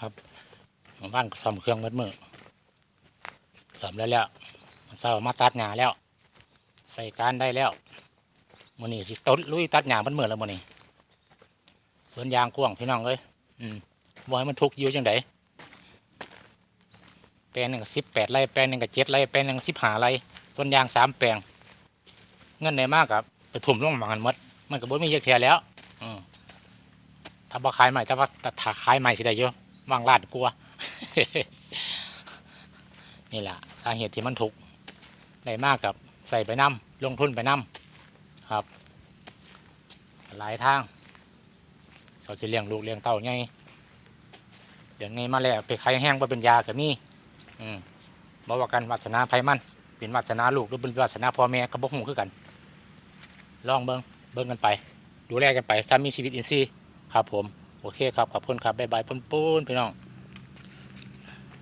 ครับบ้านก็ซ่อมเครื่องมัดมือซ่อมแล้วแล้วเศร้ามาตัดหญ้าแล้ว ใส่การได้แล้วมื้อนี้สิต้นลุยตัดหญ้ามัดมือแล้วมื้อนี้สวนยางกว้างพี่น้องเอ้ยอืมบ่ให้มันทุกอยู่จังไดแปลงหนึ่งสิบแปดไร่แปลงหนึ่งกับเจ็ดไร่แปลงหนึ่งสิบห้าไร่ต้นยางสามแปลง เงินในมากกับไปทุ่มลงหมังหมดมันก็บ่มีเยอะแค่แล้ว อืมถ้าบ่ขายใหม่ถ้าว่าถ้าขายใหม่สิได้เยอะ วางลาดกลัว นี่แหละสาเหตุที่มันถูกได้มากกับใส่ไปน้ำลงทุนไปน้ำครับ หลายทางเขาสิเลี้ยงลูกเลี้ยงเต้าไงเดี๋ยวไงมาแล้วไปขายแห้งไปเป็นยากับนี่อืมบอกว่ากันวาสนาไพมันเป็นวาสนาลูกหรือเป็นวาสนาพ่อแม่ก็บ่ฮู้คือกัน ลองเบิ่งเบิ่งกันไป ดูแลกันไปซ้ำมีชีวิตอินทรีย์ครับผม โอเคครับขอบคุณครับบ๊ายบายปุ้นปูนพี่น้อง